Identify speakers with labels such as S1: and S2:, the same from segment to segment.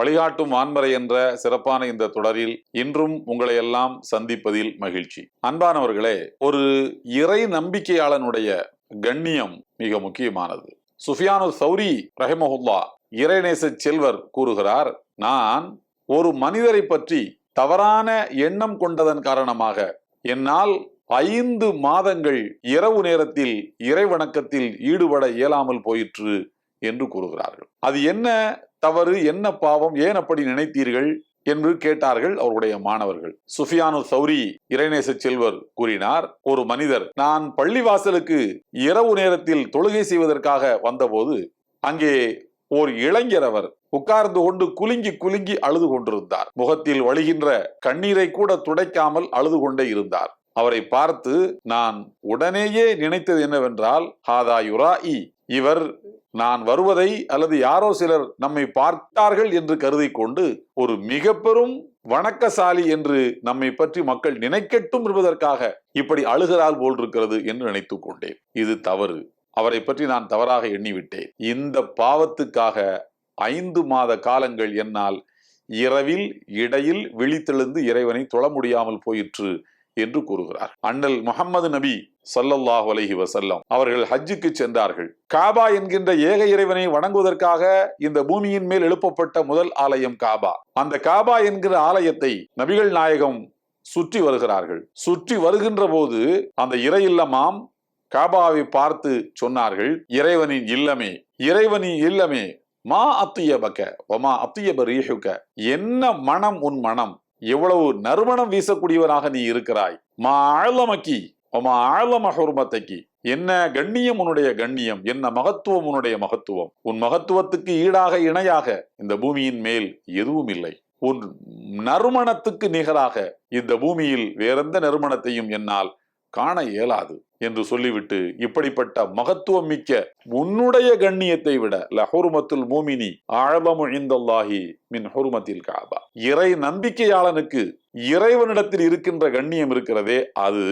S1: வழிகாட்டும் வான்மறை என்ற சிறப்பான இந்த தொடரில் இன்றும் உங்களை எல்லாம் சந்திப்பதில் மகிழ்ச்சி. அன்பானவர்களே ஒரு இறை நம்பிக்கையாளனுடைய கண்ணியம் மிக முக்கியமானது. சுஃபியானு சௌரி ரஹிமஹுல்லா இறைநேச செல்வர் கூறுகிறார் நான் ஒரு மனிதரை பற்றி தவறான எண்ணம் கொண்டதன் காரணமாக என்னால் ஐந்து மாதங்கள் இரவு நேரத்தில் இறை வணக்கத்தில் ஈடுபட இயலாமல் போயிற்று என்று கூறுகிறார்கள். அது என்ன தவறு என்ன பாவம் ஏன் அப்படி நினைத்தீர்கள் என்று கேட்டார்கள் அவருடைய மாணவர்கள். சுஃபியானு சௌரி இறைநேச செல்வர் கூறினார் ஒரு மனிதர் நான் பள்ளிவாசலுக்கு இரவு நேரத்தில் தொழுகை செய்வதற்காக வந்தபோது அங்கே ஓர் இளைஞர் அவர் உட்கார்ந்து கொண்டு குலுங்கி குலுங்கி அழுது கொண்டிருந்தார். முகத்தில் வழிகின்ற கண்ணீரை கூட துடைக்காமல் அழுது கொண்டே இருந்தார். அவரை பார்த்து நான் உடனேயே நினைத்தது என்னவென்றால் ஹாதா யுராஇ இவர் நான் வருவதை அல்லது யாரோ சிலர் நம்மை பார்த்தார்கள் என்று கருதி கொண்டு ஒரு மிக பெரும் வணக்கசாலி என்று நம்மை பற்றி மக்கள் நினைக்கட்டும் என்பதற்காக இப்படி அழுகிறால் போல் இருக்கிறது என்று நினைத்துக் கொண்டேன். இது தவறு. அவரை பற்றி நான் தவறாக எண்ணிவிட்டேன். இந்த பாவத்துக்காக ஐந்து மாத காலங்கள் என்னால் இரவில் இடையில் விழித்தெழுந்து இறைவனை தொழ முடியாமல் போயிற்று. என்று கூறுகிறார். அண்ணல் முகமது நபி சல்லல்லாஹ் அலஹி வசல்லம் அவர்கள் ஹஜ்ஜுக்கு சென்றார்கள். காபா என்கின்ற ஏக இறைவனை வணங்குவதற்காக இந்த பூமியின் மேல் எழுப்பப்பட்ட முதல் ஆலயம் காபா. அந்த காபா என்கிற ஆலயத்தை நபிகள் நாயகம் சுற்றி வருகிறார்கள். சுற்றி வருகின்ற போது அந்த இறை இல்லமாம் காபாவை பார்த்து சொன்னார்கள் இறைவனின் இல்லமே இறைவனின் இல்லமே மா அத்தியபக்க ஒமா அத்தியப ரீஹுக்க என்ன மனம் உன் மனம்? எவ்வளவு நறுமணம் வீசக்கூடியவனாக நீ இருக்கிறாய். மா ஆழமக்கி ஒமா ஆழம ஹுர்மத்தைக்கு. என்ன கண்ணியம் உன்னுடைய கண்ணியம் என்ன மகத்துவம் உன்னுடைய மகத்துவம். உன் மகத்துவத்துக்கு ஈடாக இணையாக இந்த பூமியின் மேல் எதுவும் இல்லை. உன் நறுமணத்துக்கு நிகராக இந்த பூமியில் வேறெந்த நறுமணத்தையும் என்னால் காண இயலாது என்று சொல்லிவிட்டு இப்படிப்பட்ட மகத்துவம் மிக்க உன்னுடைய கண்ணியத்தை விட லஹுருமத்துல் மூமினி ஆழபமு இந்தல்லாஹி மின் ஹுருமத்தில் காபா. இறை நம்பிக்கையாளனுக்கு இறைவனிடத்தில் இருக்கின்ற கண்ணியம் இருக்கிறதே அது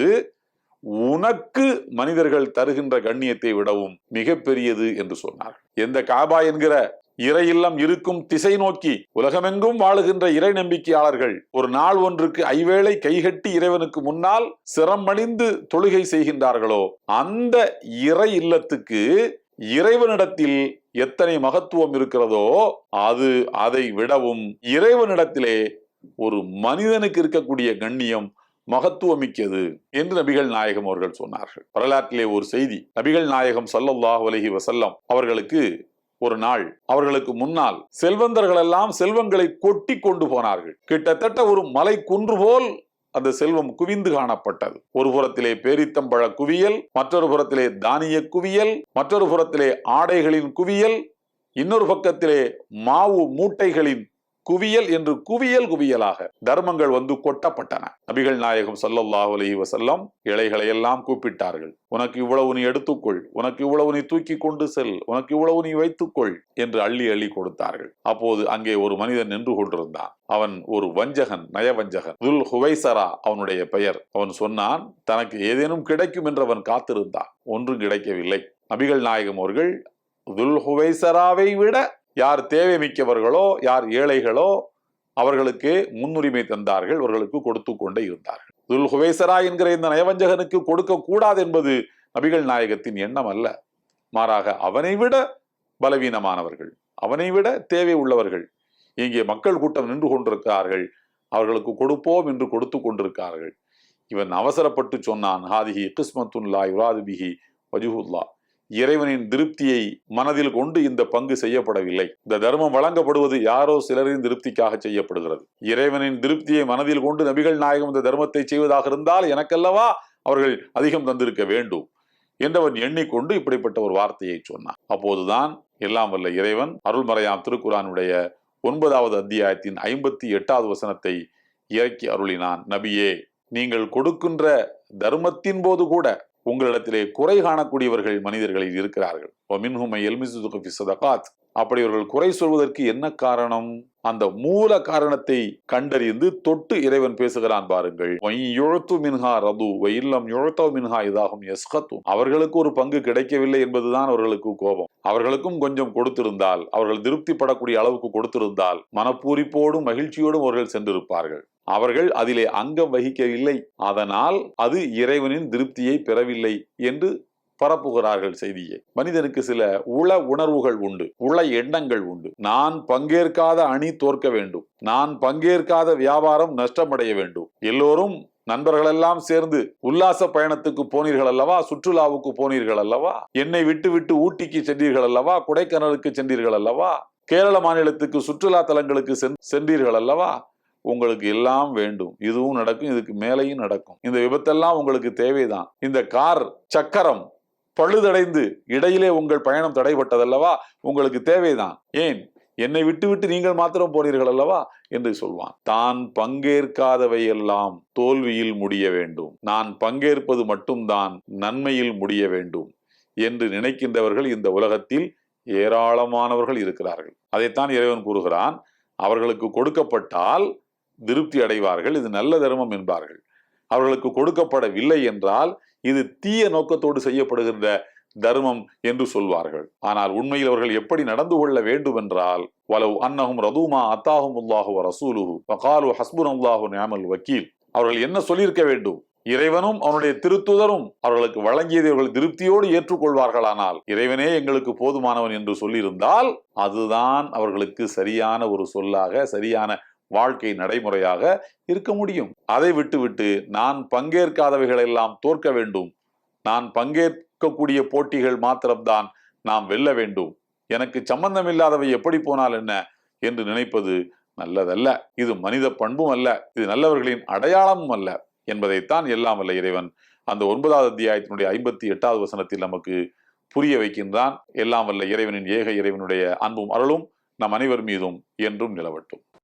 S1: உனக்கு மனிதர்கள் தருகின்ற கண்ணியத்தை விடவும் மிகப்பெரியது என்று சொன்னார் எந்த காபா என்கிற இறை இல்லம் இருக்கும் திசை நோக்கி உலகமெங்கும் வாழுகின்ற இறை நம்பிக்கையாளர்கள் ஒரு நாள் ஒன்றுக்கு ஐவேளை கைகட்டி இறைவனுக்கு முன்னால் சிரமணிந்து தொழுகை செய்கின்றார்களோ அந்த இறை இல்லத்துக்கு இறைவனிடத்தில் எத்தனை மகத்துவம் இருக்கிறதோ அது அதை விடவும் இறைவனிடத்திலே ஒரு மனிதனுக்கு இருக்கக்கூடிய கண்ணியம் மகத்துவமிக்கது என்று நபிகள் நாயகம் அவர்கள் சொன்னார்கள். வரலாற்றிலே ஒரு செய்தி. நபிகள் நாயகம் சல்லல்லாஹ் அலைஹி வசல்லம் அவர்களுக்கு ஒரு நாள் அவர்களுக்கு முன்னால் செல்வந்தர்கள் எல்லாம் செல்வங்களை கொட்டி கொண்டு போனார்கள். கிட்டத்தட்ட ஒரு மலை குன்று போல் அந்த செல்வம் குவிந்து காணப்பட்டது. ஒரு புறத்திலே பேரித்தம்பழ குவியல் மற்றொரு புறத்திலே தானிய குவியல் மற்றொரு புறத்திலே ஆடைகளின் குவியல் இன்னொரு பக்கத்திலே மாவு மூட்டைகளின் குவியல் என்று குவியல் குவியலாக தர்மங்கள் வந்து கொட்டப்பட்டன. நபிகள் நாயகம் சல்லல்லாஹு அலைஹி வசல்லம் இலைகளை எல்லாம் கூப்பிட்டார்கள். உனக்கு இவ்வளவு நீ எடுத்துக்கொள். உனக்கு இவ்வளவு நீ தூக்கி கொண்டு செல். உனக்கு இவ்வளவு நீ வைத்துக்கொள் என்று அள்ளி அள்ளி கொடுத்தார்கள். அப்போது அங்கே ஒரு மனிதன் நின்று கொண்டிருந்தான். அவன் ஒரு வஞ்சகன் நயவஞ்சகன். துல் ஹுவைசரா அவனுடைய பெயர். அவன் சொன்னான் தனக்கு ஏதேனும் கிடைக்கும் என்று அவன் காத்திருந்தான். ஒன்றும் கிடைக்கவில்லை. நபிகள் நாயகம் அவர்கள் துல் ஹுவைசராவை விட யார் தேவை மிக்கவர்களோ யார் ஏழைகளோ அவர்களுக்கு முன்னுரிமை தந்தார்கள் அவர்களுக்கு கொடுத்து கொண்டே இருந்தார்கள். துல் ஹுவேசரா என்கிற இந்த நயவஞ்சகனுக்கு கொடுக்க கூடாது என்பது நபிகள் நாயகத்தின் எண்ணம் அல்ல. மாறாக அவனை விட பலவீனமானவர்கள் அவனை விட தேவை உள்ளவர்கள் இங்கே மக்கள் கூட்டம் நின்று கொண்டிருக்கிறார்கள் அவர்களுக்கு கொடுப்போம் என்று கொடுத்து கொண்டிருக்கிறார்கள். இவன் அவசரப்பட்டு சொன்னான் ஹாதிஹி கிஸ்மத்துல்லா யுராது பிஹி வஜுஹுல்லா இறைவனின் திருப்தியை மனதில் கொண்டு இந்த பங்கு செய்யப்படவில்லை. இந்த தர்மம் வழங்கப்படுவது யாரோ சிலரின் திருப்திக்காக செய்யப்படுகிறது. இறைவனின் திருப்தியை மனதில் கொண்டு நபிகள் நாயகம் இந்த தர்மத்தை செய்வதாக இருந்தால் எனக்கல்லவா அவர்கள் அதிகம் தந்திருக்க வேண்டும்? என்றவன் எண்ணிக்கொண்டு இப்படிப்பட்ட ஒரு வார்த்தையை சொன்னான். அப்போதுதான் எல்லாம் வல்ல இறைவன் அருள்மறையாம் திருக்குறானுடைய ஒன்பதாவது அத்தியாயத்தின் ஐம்பத்தி எட்டாவது வசனத்தை இறக்கி அருளினான். நபியே நீங்கள் கொடுக்கின்ற தர்மத்தின் போது கூட உங்களிடத்திலே குறை காணக்கூடியவர்கள் மனிதர்களில் இருக்கிறார்கள். அப்படி இவர்கள் குறை சொல்வதற்கு என்ன காரணம்? அந்த மூல காரணத்தை கண்டறிந்து தொட்டு இறைவன் பேசுகிறான் பாருங்கள். மின்ஹா ரது இல்லம் யுழத்தோ மின்ஹா இதாகும் எஸ்கத்தும் அவர்களுக்கு ஒரு பங்கு கிடைக்கவில்லை என்பதுதான் அவர்களுக்கு கோபம். அவர்களுக்கும் கொஞ்சம் கொடுத்திருந்தால் அவர்கள் திருப்திப்படக்கூடிய அளவுக்கு கொடுத்திருந்தால் மனப்பூரிப்போடும் மகிழ்ச்சியோடும் அவர்கள் சென்றிருப்பார்கள். அவர்கள் அதிலே அங்கம் வகிக்கவில்லை. அதனால் அது இறைவனின் திருப்தியை பெறவில்லை என்று பரப்புகிறார்கள் செய்தியை. மனிதனுக்கு சில உள உணர்வுகள் உண்டு உள எண்ணங்கள் உண்டு. நான் பங்கேற்காத அணி தோற்க வேண்டும். நான் பங்கேற்காத வியாபாரம் நஷ்டமடைய வேண்டும். எல்லோரும் நண்பர்களெல்லாம் சேர்ந்து உல்லாச பயணத்துக்கு போனீர்கள் அல்லவா? சுற்றுலாவுக்கு போனீர்கள் அல்லவா? என்னை விட்டு விட்டு ஊட்டிக்கு சென்றீர்கள் அல்லவா? கொடைக்கானலுக்கு சென்றீர்கள் அல்லவா? கேரள மாநிலத்துக்கு சுற்றுலா தலங்களுக்கு சென்- சென்றீர்கள் அல்லவா? உங்களுக்கு எல்லாம் வேண்டும். இதுவும் நடக்கும் இதுக்கு மேலேயும் நடக்கும். இந்த விபத்தெல்லாம் உங்களுக்கு தேவைதான். இந்த கார் சக்கரம் பழுதடைந்து இடையிலே உங்கள் பயணம் தடைபட்டதல்லவா? உங்களுக்கு தேவைதான் ஏன்? என்னை விட்டு விட்டு நீங்கள் மாத்திரம் போனீர்கள் அல்லவா? என்று சொல்வான். தான் பங்கேற்காதவை எல்லாம் தோல்வியில் முடிய வேண்டும். நான் பங்கேற்பது மட்டும்தான் நன்மையில் முடிய வேண்டும் என்று நினைக்கின்றவர்கள் இந்த உலகத்தில் ஏராளமானவர்கள் இருக்கிறார்கள். அதைத்தான் இறைவன் கூறுகிறான். அவர்களுக்கு கொடுக்கப்பட்டால் திருப்தி அடைவார்கள். இது நல்ல தர்மம் என்பார்கள். அவர்களுக்கு கொடுக்கப்படவில்லை என்றால் இது தீய நோக்கத்தோடு செய்யப்படுகின்ற தர்மம் என்று சொல்வார்கள். ஆனால் உண்மையில் அவர்கள் எப்படி நடந்து கொள்ள வேண்டும் என்றால் வலவு அன்னஹும் ரதூமா அத்தாஹும் உல்லாஹு ரசூலுஹு வகாலு ஹஸ்புன் அல்லாஹு நியாமல் வக்கீல். அவர்கள் என்ன சொல்லியிருக்க வேண்டும்? இறைவனும் அவனுடைய திருத்துதரும் அவர்களுக்கு வழங்கியதை அவர்கள் திருப்தியோடு ஏற்றுக்கொள்வார்களானால் இறைவனே எங்களுக்கு போதுமானவன் என்று சொல்லியிருந்தால் அதுதான் அவர்களுக்கு சரியான ஒரு சொல்லாக சரியான வாழ்க்கை நடைமுறையாக இருக்க முடியும். அதை விட்டுவிட்டு நான் பங்கேற்காதவைகள் எல்லாம் தோற்க வேண்டும். நான் பங்கேற்கக்கூடிய போட்டிகள் மாத்திரம்தான் நாம் வெல்ல வேண்டும். எனக்கு சம்பந்தம் இல்லாதவை எப்படி போனால் என்ன என்று நினைப்பது நல்லதல்ல. இது மனித பண்பும் அல்ல இது நல்லவர்களின் அடையாளமும் அல்ல என்பதைத்தான் எல்லாம் அல்ல இறைவன் அந்த ஒன்பதாவது அத்தியாயத்தினுடைய ஐம்பத்தி எட்டாவது வசனத்தில் நமக்கு புரிய வைக்கின்றான். எல்லாம் வல்ல இறைவனின் ஏக இறைவனுடைய அன்பும் அருளும் நம் அனைவர் மீதும் என்றும் நிலவட்டும்.